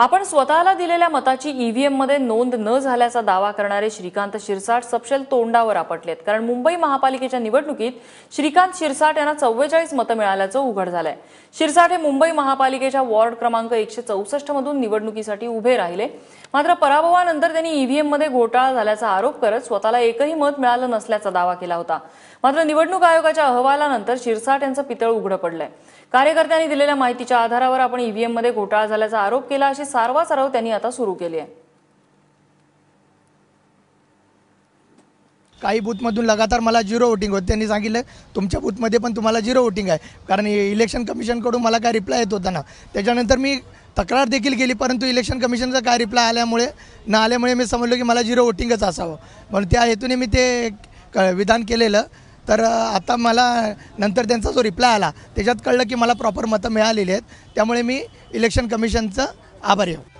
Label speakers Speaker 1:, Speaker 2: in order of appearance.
Speaker 1: आपण स्वतःला दिलेल्या मताची ईव्हीएममध्ये नोंद न झाल्याचा दावा करणारे श्रीकांत शिरसाट सपशेल तोंडावर आपटलेत. कारण मुंबई महापालिकेच्या निवडणुकीत श्रीकांत शिरसाट यांना चव्वेचाळीस मतं मिळाल्याचं उघड झालंय. शिरसाट हे मुंबई महापालिकेच्या वॉर्ड क्रमांक एकशे चौसष्ट मधून निवडणुकीसाठी उभे राहिले. मात्र पराभवानंतर त्यांनी ईव्हीएममध्ये घोटाळा झाल्याचा आरोप करत स्वतःला एकही मत मिळालं नसल्याचा दावा केला होता. मात्र निवडणूक आयोगाच्या अहवालानंतर शिरसाट यांचं पितळ उघडं पडलंय. कार्यकर्त्यांनी दिलेल्या माहितीच्या आधारावर आपण ईव्हीएममध्ये घोटाळा झाल्याचा आरोप केला अशी सारवासारव त्यांनी आता सुरू केली आहे.
Speaker 2: काही बूथमधून लगातार मला झिरो वोटिंग होत. त्यांनी सांगितलं तुमच्या बूथमध्ये पण तुम्हाला झिरो वोटिंग आहे. कारण इलेक्शन कमिशनकडून मला काय रिप्लाय येत होता ना. त्याच्यानंतर मी तक्रार देखील केली परंतु इलेक्शन कमिशनचा काय रिप्लाय आल्यामुळे न आल्यामुळे मी समजलो की मला झिरो वोटिंगच असावं. म्हणून त्या हेतूने मी ते क विधान केलेलं. तर आता मला नंतर त्यांचा जो रिप्लाय आला त्याच्यात कळलं की मला प्रॉपर मतं मिळालेली आहेत. त्यामुळे मी इलेक्शन कमिशनचं आभारी आहो